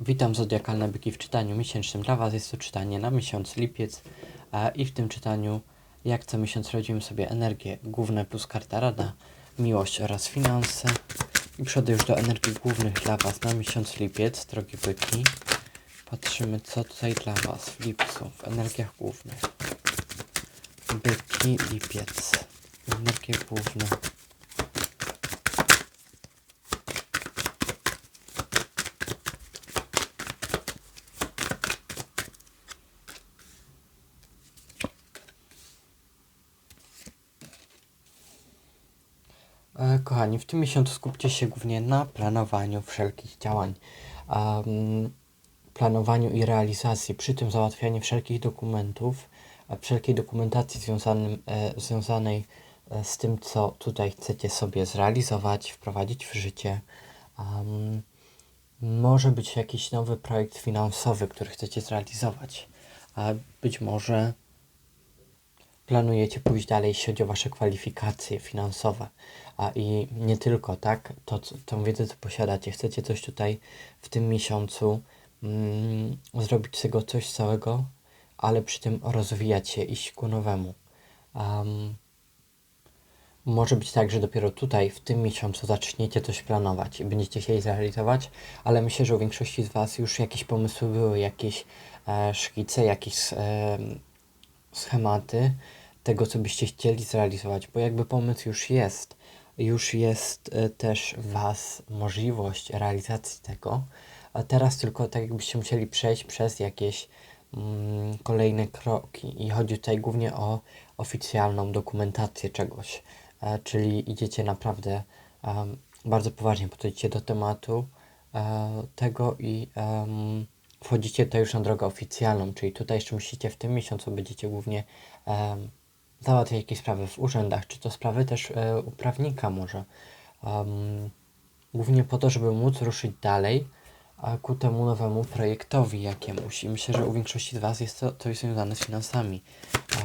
Witam Zodiakalne Byki w czytaniu miesięcznym. Dla Was jest to czytanie na miesiąc lipiec a, i w tym czytaniu jak co miesiąc rodzimy sobie energię główne plus karta rada, miłość oraz finanse. I przodę już do energii głównych dla Was na miesiąc lipiec, drogie byki. Patrzymy co tutaj dla Was w lipcu, w energiach głównych. Byki, lipiec, energie główne. Kochani, w tym miesiącu skupcie się głównie na planowaniu wszelkich działań, planowaniu i realizacji, przy tym załatwianiu wszelkich dokumentów, a wszelkiej dokumentacji związanym, e, związanej e, z tym, co tutaj chcecie sobie zrealizować, wprowadzić w życie. Może być jakiś nowy projekt finansowy, który chcecie zrealizować, a być może planujecie pójść dalej, jeśli chodzi o Wasze kwalifikacje finansowe, a i nie tylko, tak? To, co- tą wiedzę, co posiadacie, chcecie coś tutaj w tym miesiącu mm, zrobić z tego coś całego, ale przy tym rozwijać się, iść ku nowemu. Um, może być tak, że dopiero tutaj, w tym miesiącu zaczniecie coś planować i będziecie chcieli zrealizować, ale myślę, że u większości z Was już jakieś pomysły były, jakieś e, szkice, jakieś e, schematy tego, co byście chcieli zrealizować, bo jakby pomysł już jest, już jest e, też Was możliwość realizacji tego, a teraz tylko tak jakbyście musieli przejść przez jakieś mm, kolejne kroki. I chodzi tutaj głównie o oficjalną dokumentację czegoś, e, czyli idziecie naprawdę em, bardzo poważnie podchodzicie do tematu e, tego i em, wchodzicie tutaj już na drogę oficjalną, czyli tutaj jeszcze musicie w tym miesiącu będziecie głównie em, załatwiać jakieś sprawy w urzędach, czy to sprawy też e, u prawnika może. Em, głównie po to, żeby móc ruszyć dalej a ku temu nowemu projektowi jakiemuś. I myślę, że u większości z Was jest to coś związane z finansami,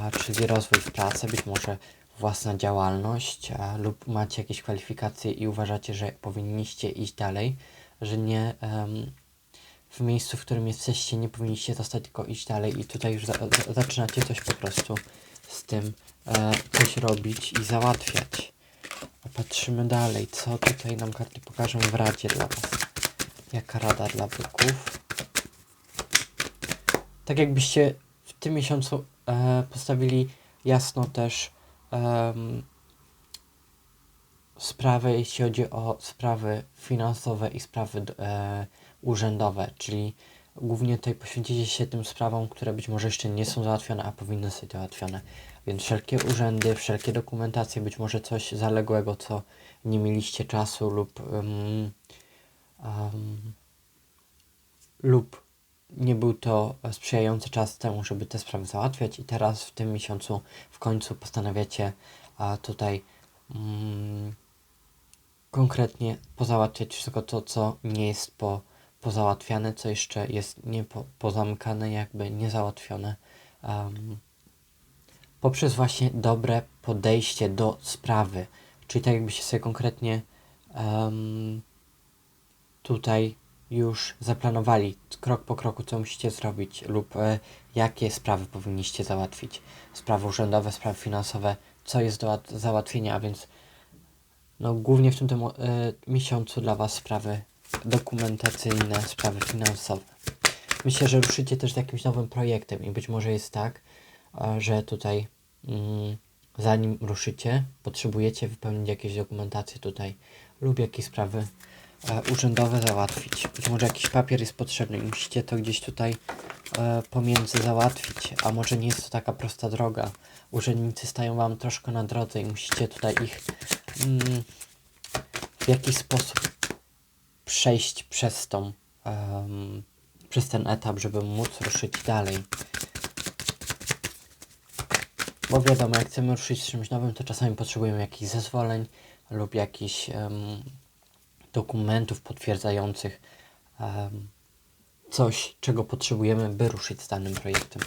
a, czyli rozwój w pracy, być może własna działalność, a, lub macie jakieś kwalifikacje i uważacie, że powinniście iść dalej, że nie em, w miejscu, w którym jesteście, nie powinniście zostać, tylko iść dalej i tutaj już za, za, zaczynacie coś po prostu z tym e, coś robić i załatwiać. A patrzymy dalej, co tutaj nam karty pokażą w radzie dla Was. Jaka rada dla byków? Tak jakbyście w tym miesiącu e, postawili jasno też em, sprawy, jeśli chodzi o sprawy finansowe i sprawy e, urzędowe, czyli głównie tutaj poświęcicie się tym sprawom, które być może jeszcze nie są załatwione, a powinny być załatwione. Więc wszelkie urzędy, wszelkie dokumentacje, być może coś zaległego, co nie mieliście czasu lub em, em, lub nie był to sprzyjający czas temu, żeby te sprawy załatwiać i teraz w tym miesiącu w końcu postanawiacie a, tutaj mm, konkretnie pozałatwiać wszystko to, co nie jest po, pozałatwiane, co jeszcze jest nie po, pozamykane, jakby niezałatwione. Um, poprzez właśnie dobre podejście do sprawy, czyli tak jakbyście sobie konkretnie em, tutaj już zaplanowali krok po kroku, co musicie zrobić lub e, jakie sprawy powinniście załatwić. Sprawy urzędowe, sprawy finansowe, co jest do łat- załatwienia, a więc no, głównie w tym temu, e, miesiącu dla Was sprawy dokumentacyjne, sprawy finansowe. Myślę, że ruszycie też z jakimś nowym projektem i być może jest tak, e, że tutaj mm, zanim ruszycie, potrzebujecie wypełnić jakieś dokumentacje tutaj lub jakieś sprawy e, urzędowe załatwić. Być może jakiś papier jest potrzebny i musicie to gdzieś tutaj e, pomiędzy załatwić, a może nie jest to taka prosta droga. Urzędnicy stają Wam troszkę na drodze i musicie tutaj ich mm, w jakiś sposób przejść przez tą, em, przez ten etap, żeby móc ruszyć dalej. Bo wiadomo, jak chcemy ruszyć z czymś nowym, to czasami potrzebujemy jakichś zezwoleń lub jakichś em, dokumentów potwierdzających em, coś, czego potrzebujemy, by ruszyć z danym projektem.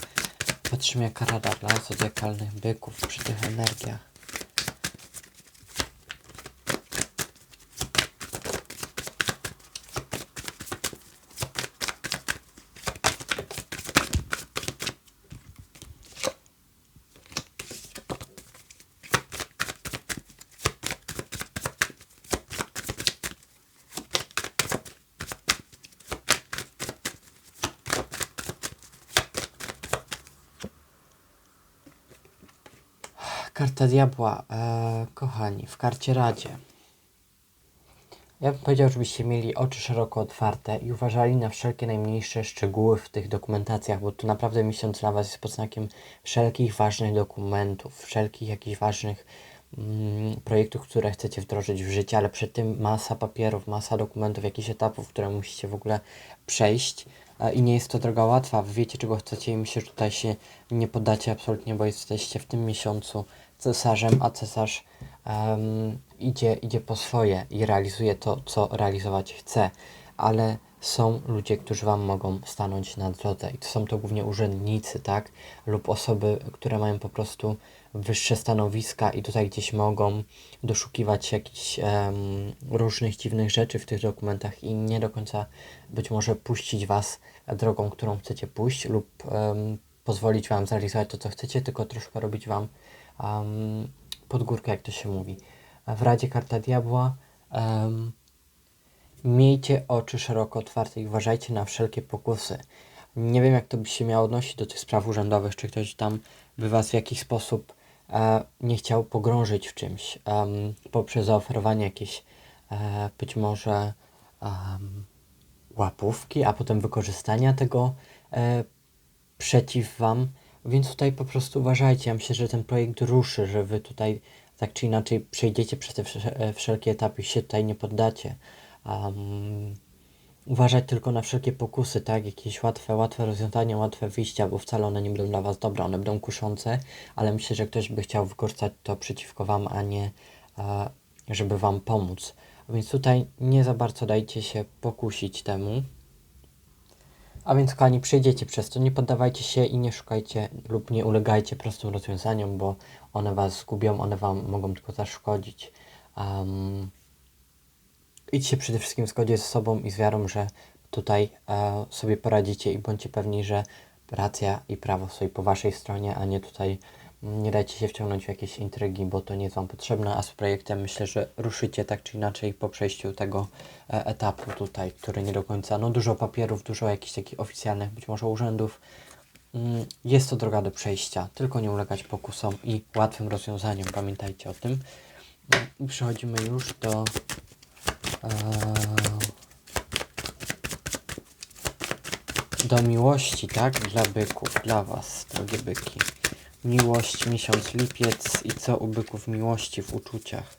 Patrzymy, jaka rada dla zodiakalnych byków przy tych energiach. Karta diabła, e, kochani, w karcie Radzie. Ja bym powiedział, żebyście mieli oczy szeroko otwarte i uważali na wszelkie najmniejsze szczegóły w tych dokumentacjach, bo tu naprawdę miesiąc dla Was jest pod znakiem wszelkich ważnych dokumentów, wszelkich jakichś ważnych mm, projektów, które chcecie wdrożyć w życie, ale przed tym masa papierów, masa dokumentów, jakichś etapów, które musicie w ogóle przejść e, i nie jest to droga łatwa. Wy wiecie, czego chcecie i myślę, że tutaj się nie poddacie absolutnie, bo jesteście w tym miesiącu cesarzem, a cesarz um, idzie, idzie po swoje i realizuje to, co realizować chce, ale są ludzie, którzy Wam mogą stanąć na drodze. I to są to głównie urzędnicy, tak, lub osoby, które mają po prostu wyższe stanowiska i tutaj gdzieś mogą doszukiwać jakichś um, różnych dziwnych rzeczy w tych dokumentach i nie do końca być może puścić Was drogą, którą chcecie pójść lub um, pozwolić Wam zrealizować to, co chcecie, tylko troszkę robić Wam um, pod górkę, jak to się mówi. W Radzie Karta Diabła um, miejcie oczy szeroko otwarte i uważajcie na wszelkie pokusy. Nie wiem, jak to by się miało odnosić do tych spraw urzędowych, czy ktoś tam by Was w jakiś sposób e, nie chciał pogrążyć w czymś um, poprzez zaoferowanie jakiejś e, być może um, łapówki, a potem wykorzystania tego e, przeciw Wam. Więc tutaj po prostu uważajcie. Ja myślę, że ten projekt ruszy, że Wy tutaj tak czy inaczej przejdziecie przez te e, wszelkie etapy i się tutaj nie poddacie. Um, uważać tylko na wszelkie pokusy, tak? Jakieś łatwe, łatwe rozwiązania, łatwe wyjścia, bo wcale one nie będą dla Was dobre, one będą kuszące, ale myślę, że ktoś by chciał wykorzystać to przeciwko Wam, a nie żeby Wam pomóc. Więc tutaj nie za bardzo dajcie się pokusić temu. A więc kochani, przejdziecie przez to, nie poddawajcie się i nie szukajcie lub nie ulegajcie prostym rozwiązaniom, bo one was zgubią, one wam mogą tylko zaszkodzić. Um, idźcie przede wszystkim w zgodzie ze sobą i z wiarą, że tutaj e, sobie poradzicie i bądźcie pewni, że racja i prawo stoi po waszej stronie, a nie tutaj nie dajcie się wciągnąć w jakieś intrygi, bo to nie jest Wam potrzebne, a z projektem myślę, że ruszycie tak czy inaczej po przejściu tego e, etapu tutaj, który nie do końca, no dużo papierów, dużo jakichś takich oficjalnych być może urzędów. Mm, jest to droga do przejścia, tylko nie ulegać pokusom i łatwym rozwiązaniom, pamiętajcie o tym. I przechodzimy już do e, do miłości, tak? Dla byków, dla Was, drogie byki. Miłość, miesiąc lipiec i co u byków miłości w uczuciach.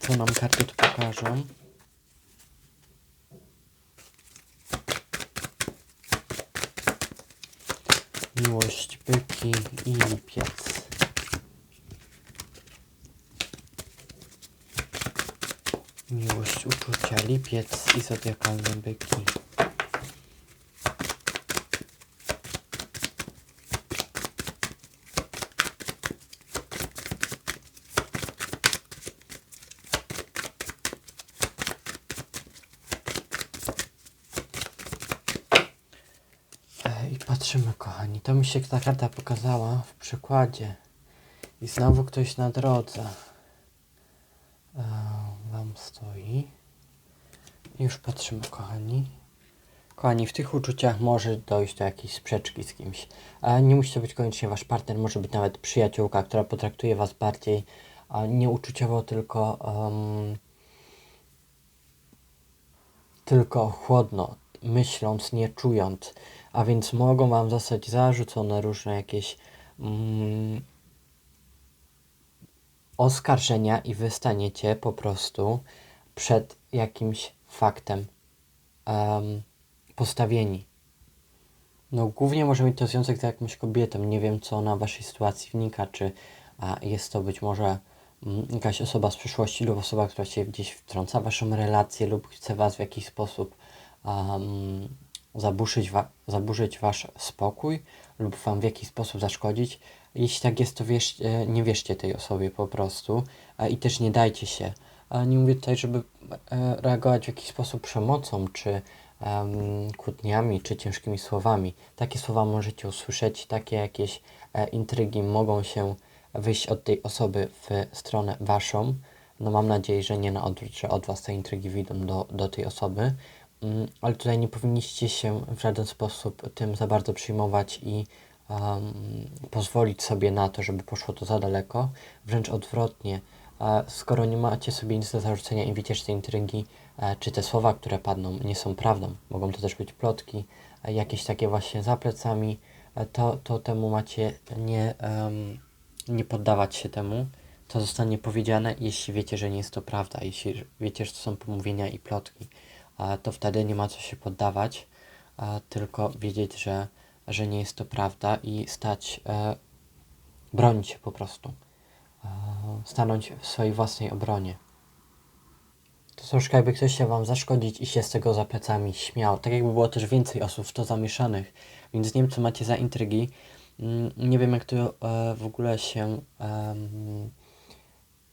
Co nam karty tu pokażą? Miłość, byki i lipiec. Miłość, uczucia, lipiec i zodiakalne byki. I patrzymy, kochani. To mi się ta karta pokazała w przykładzie. I znowu ktoś na drodze e, wam stoi. Już patrzymy, kochani. Kochani, w tych uczuciach może dojść do jakiejś sprzeczki z kimś. E, nie musi to być koniecznie wasz partner, może być nawet przyjaciółka, która potraktuje was bardziej e, nie tylko, um, tylko chłodno, myśląc, nie czując a więc mogą Wam zostać zarzucone różne jakieś mm, oskarżenia i Wy staniecie po prostu przed jakimś faktem um, postawieni. No głównie może mieć to związek z jakąś kobietą. Nie wiem, co na Waszej sytuacji wnika, czy a, jest to być może mm, jakaś osoba z przyszłości lub osoba, która się gdzieś wtrąca w Waszą relację lub chce Was w jakiś sposób um, zaburzyć, wa zaburzyć wasz spokój lub wam w jakiś sposób zaszkodzić. Jeśli tak jest, to wierz, e, nie wierzcie tej osobie po prostu i też nie dajcie się. Nie mówię tutaj, żeby e, reagować w jakiś sposób przemocą, czy um, kłótniami, czy ciężkimi słowami. Takie słowa możecie usłyszeć, takie jakieś e, intrygi mogą się wyjść od tej osoby w stronę waszą. No mam nadzieję, że nie na odwrót, że od was te intrygi wyjdą do, do tej osoby. Mm, ale tutaj nie powinniście się w żaden sposób tym za bardzo przyjmować i um, pozwolić sobie na to, żeby poszło to za daleko. Wręcz odwrotnie, e, skoro nie macie sobie nic do zarzucenia i widzicie, że te intrygi, e, czy te słowa, które padną, nie są prawdą, mogą to też być plotki, e, jakieś takie właśnie za plecami, e, to, to temu macie nie, em, nie poddawać się temu. To zostanie powiedziane, jeśli wiecie, że nie jest to prawda, jeśli wiecie, że to są pomówienia i plotki, to wtedy nie ma co się poddawać, tylko wiedzieć, że, że nie jest to prawda i stać, e, bronić się po prostu, e, stanąć w swojej własnej obronie. To troszkę jakby ktoś chciał wam zaszkodzić i się z tego za plecami śmiał. Tak jakby było też więcej osób w to zamieszanych. Więc nie wiem, co macie za intrygi. Mm, Nie wiem, jak to e, w ogóle się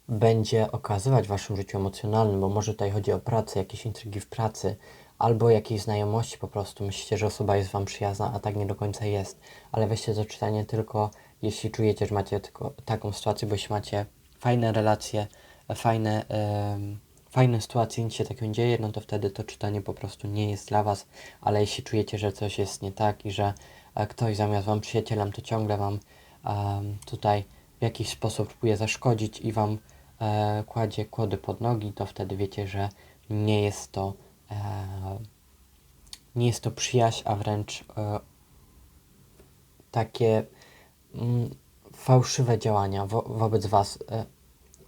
będzie okazywać w waszym życiu emocjonalnym, bo może tutaj chodzi o pracę, jakieś intrygi w pracy, albo jakieś znajomości po prostu. Myślicie, że osoba jest wam przyjazna, a tak nie do końca jest. Ale weźcie to czytanie tylko, jeśli czujecie, że macie tylko taką sytuację, bo jeśli macie fajne relacje, fajne, em, fajne sytuacje, nic się takiego nie dzieje, no to wtedy to czytanie po prostu nie jest dla was. Ale jeśli czujecie, że coś jest nie tak i że e, ktoś zamiast wam przyjacielem, to ciągle wam em, tutaj w jakiś sposób próbuje zaszkodzić i wam e, kładzie kłody pod nogi, to wtedy wiecie, że nie jest to e, nie jest to przyjaźń, a wręcz e, takie mm, fałszywe działania wo wobec was. E,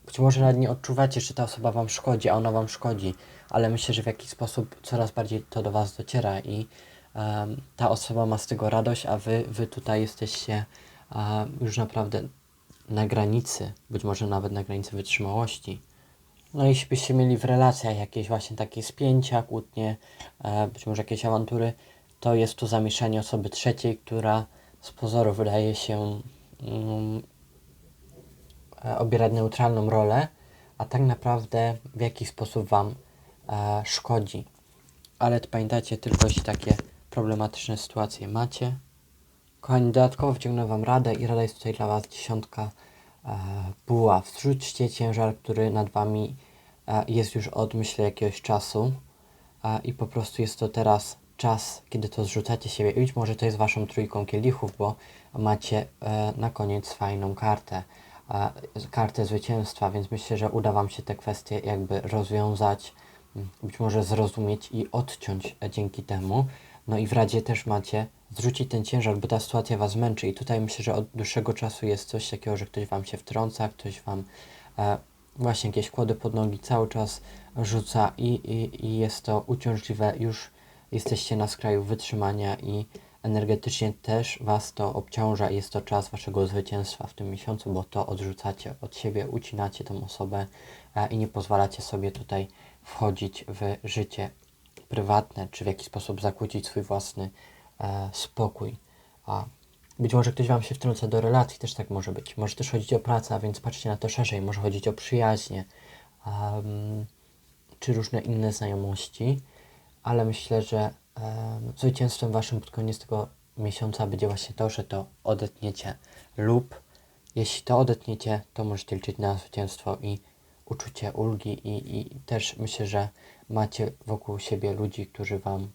być może nawet nie odczuwacie, że ta osoba wam szkodzi, a ona wam szkodzi, ale myślę, że w jakiś sposób coraz bardziej to do was dociera i em, ta osoba ma z tego radość, a wy, wy tutaj jesteście e, już naprawdę na granicy, być może nawet na granicy wytrzymałości. No jeśli byście mieli w relacjach jakieś właśnie takie spięcia, kłótnie, e, być może jakieś awantury, to jest to zamieszanie osoby trzeciej, która z pozoru wydaje się mm, e, obierać neutralną rolę, a tak naprawdę w jakiś sposób Wam e, szkodzi. Ale pamiętajcie, tylko jeśli takie problematyczne sytuacje macie. Kochani, dodatkowo wciągnę Wam radę i rada jest tutaj dla Was dziesiątka e, buław. Ciężar, który nad Wami e, jest już od, myślę, jakiegoś czasu e, i po prostu jest to teraz czas, kiedy to zrzucacie siebie. I być może to jest Waszą trójką kielichów, bo macie e, na koniec fajną kartę, e, kartę zwycięstwa, więc myślę, że uda Wam się te kwestie jakby rozwiązać, być może zrozumieć i odciąć e, dzięki temu. No i w Radzie też macie zrzucić ten ciężar, bo ta sytuacja Was męczy. I tutaj myślę, że od dłuższego czasu jest coś takiego, że ktoś Wam się wtrąca, ktoś Wam e, właśnie jakieś kłody pod nogi cały czas rzuca i, i, i jest to uciążliwe, już jesteście na skraju wytrzymania i energetycznie też Was to obciąża. Jest to czas Waszego zwycięstwa w tym miesiącu, bo to odrzucacie od siebie, ucinacie tą osobę e, i nie pozwalacie sobie tutaj wchodzić w życie prywatne, czy w jakiś sposób zakłócić swój własny e, spokój. A być może ktoś Wam się wtrąca do relacji, też tak może być. Może też chodzić o pracę, a więc patrzcie na to szerzej. Może chodzić o przyjaźnie, em, czy różne inne znajomości, ale myślę, że em, zwycięstwem Waszym pod koniec tego miesiąca będzie właśnie to, że to odetniecie lub jeśli to odetniecie, to możecie liczyć na zwycięstwo i uczucie ulgi i, i też myślę, że macie wokół siebie ludzi, którzy Wam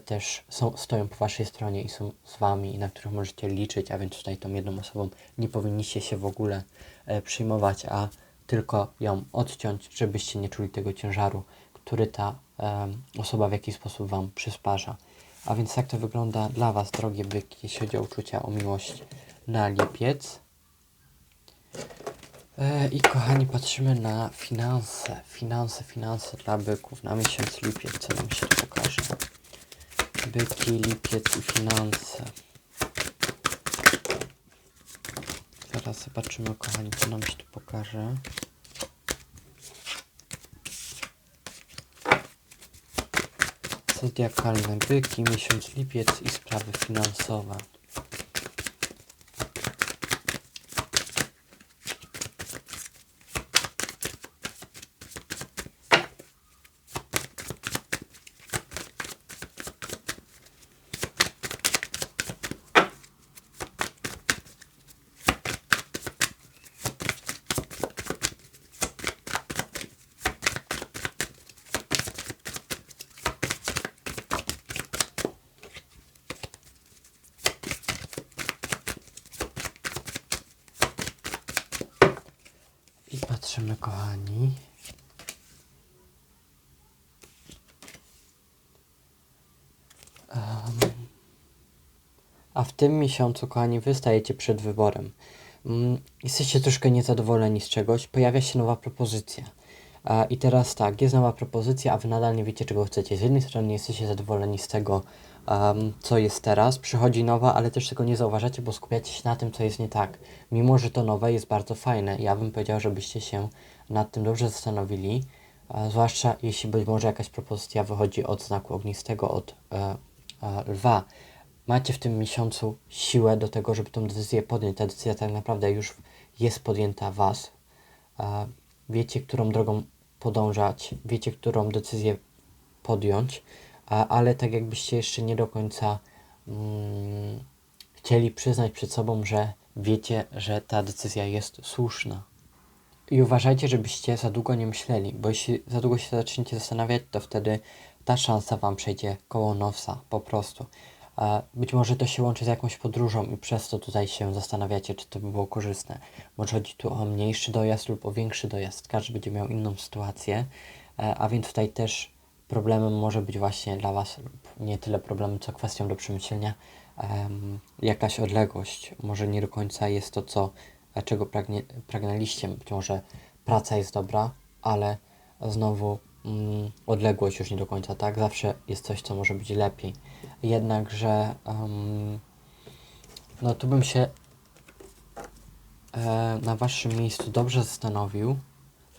też są, stoją po Waszej stronie i są z Wami i na których możecie liczyć, a więc tutaj tą jedną osobą nie powinniście się w ogóle e, przyjmować, a tylko ją odciąć, żebyście nie czuli tego ciężaru, który ta em, osoba w jakiś sposób Wam przysparza. A więc tak to wygląda dla Was, drogie byki, jeśli chodzi o uczucia, o miłość na lipiec. E, I kochani, patrzymy na finanse. Finanse, finanse dla byków na miesiąc lipiec. Co nam się tu pokaże? Byki, lipiec i finanse. Zaraz zobaczymy, kochani, co nam się tu pokaże. Zodiakalne byki, miesiąc lipiec i sprawy finansowe. A w tym miesiącu, kochani, wy stajecie przed wyborem. Mm, Jesteście troszkę niezadowoleni z czegoś, pojawia się nowa propozycja. I teraz tak, jest nowa propozycja, a wy nadal nie wiecie, czego chcecie. Z jednej strony nie jesteście zadowoleni z tego, em, co jest teraz, przychodzi nowa, ale też tego nie zauważacie, bo skupiacie się na tym, co jest nie tak. Mimo, że to nowe jest bardzo fajne, ja bym powiedział, żebyście się nad tym dobrze zastanowili, zwłaszcza jeśli być może jakaś propozycja wychodzi od znaku ognistego, od e, e, lwa. Macie w tym miesiącu siłę do tego, żeby tą decyzję podjąć. Ta decyzja tak naprawdę już jest podjęta was. Wiecie, którą drogą podążać, wiecie, którą decyzję podjąć, ale tak jakbyście jeszcze nie do końca mm, chcieli przyznać przed sobą, że wiecie, że ta decyzja jest słuszna. I uważajcie, żebyście za długo nie myśleli, bo jeśli za długo się zaczniecie zastanawiać, to wtedy ta szansa Wam przejdzie koło nosa, po prostu. Być może to się łączy z jakąś podróżą i przez to tutaj się zastanawiacie, czy to by było korzystne. Może chodzi tu o mniejszy dojazd lub o większy dojazd. Każdy będzie miał inną sytuację, e, a więc tutaj też problemem może być właśnie dla Was nie tyle problemem, co kwestią do przemyślenia em, jakaś odległość. Może nie do końca jest to, co, e, czego pragnie, pragnęliście. Być może praca jest dobra, ale znowu mm, odległość już nie do końca tak. Zawsze jest coś, co może być lepiej. Jednakże em, no tu bym się e, na Waszym miejscu dobrze zastanowił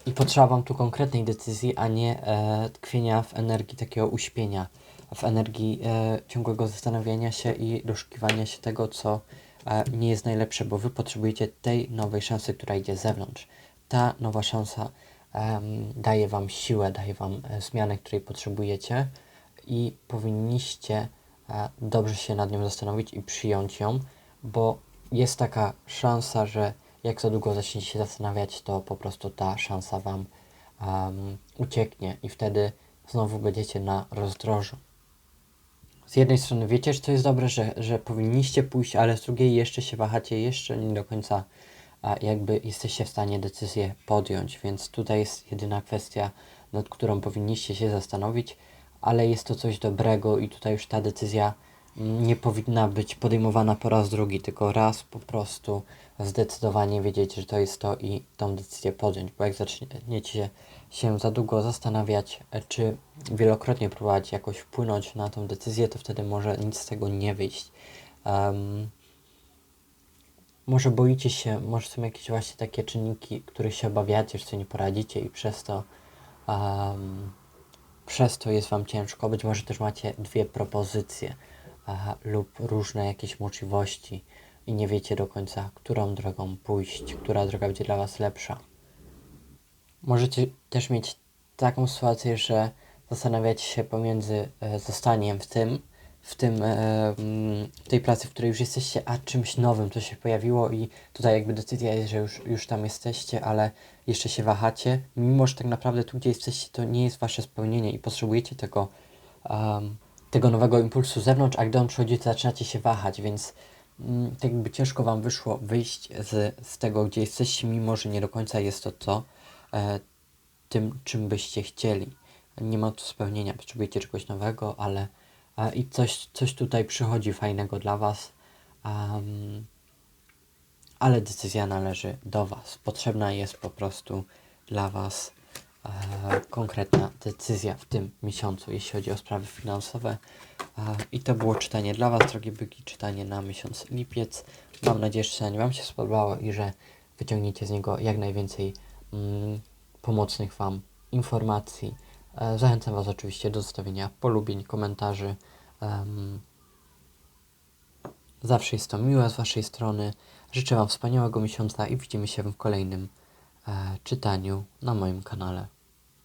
i potrzeba Wam tu konkretnej decyzji, a nie e, tkwienia w energii takiego uśpienia, w energii e, ciągłego zastanawiania się i doszukiwania się tego, co e, nie jest najlepsze, bo Wy potrzebujecie tej nowej szansy, która idzie z zewnątrz. Ta nowa szansa daje Wam siłę, daje Wam e, zmianę, której potrzebujecie i powinniście e, dobrze się nad nią zastanowić i przyjąć ją, bo jest taka szansa, że jak za długo zaczniecie się zastanawiać, to po prostu ta szansa Wam em, ucieknie i wtedy znowu będziecie na rozdrożu. Z jednej strony wiecie, że to jest dobre, że, że powinniście pójść, ale z drugiej jeszcze się wahacie, jeszcze nie do końca a, jakby jesteście w stanie decyzję podjąć, więc tutaj jest jedyna kwestia, nad którą powinniście się zastanowić, ale jest to coś dobrego i tutaj już ta decyzja nie powinna być podejmowana po raz drugi, tylko raz po prostu zdecydowanie wiedzieć, że to jest to i tą decyzję podjąć, bo jak zaczniecie się za długo zastanawiać, czy wielokrotnie próbować jakoś wpłynąć na tą decyzję, to wtedy może nic z tego nie wyjść. Um, może boicie się, może są jakieś właśnie takie czynniki, których się obawiacie, że sobie nie poradzicie i przez to um, przez to jest Wam ciężko. Być może też macie dwie propozycje a, lub różne jakieś możliwości i nie wiecie do końca, którą drogą pójść, która droga będzie dla Was lepsza. Możecie też mieć taką sytuację, że zastanawiacie się pomiędzy e, zostaniem w tym, w tym, e, mm, w tej pracy, w której już jesteście, a czymś nowym, co się pojawiło i tutaj jakby decyzja jest, że już, już tam jesteście, ale jeszcze się wahacie, mimo że tak naprawdę tu, gdzie jesteście, to nie jest wasze spełnienie i potrzebujecie tego, um, tego nowego impulsu z zewnątrz, a gdy on przychodzi, to zaczynacie się wahać, więc mm, tak jakby ciężko wam wyszło wyjść z, z tego, gdzie jesteście, mimo że nie do końca jest to to, e, tym, czym byście chcieli. Nie ma tu spełnienia, potrzebujecie czegoś nowego, ale i coś, coś tutaj przychodzi fajnego dla Was, um, ale decyzja należy do Was. Potrzebna jest po prostu dla Was e, konkretna decyzja w tym miesiącu, jeśli chodzi o sprawy finansowe. E, I to było czytanie dla Was, drogie byki, czytanie na miesiąc lipiec. Mam nadzieję, że czytanie Wam się spodobało i że wyciągniecie z niego jak najwięcej mm, pomocnych Wam informacji. E, Zachęcam Was oczywiście do zostawienia polubień, komentarzy. Zawsze jest to miłe z Waszej strony. Życzę Wam wspaniałego miesiąca i widzimy się w kolejnym e, czytaniu na moim kanale.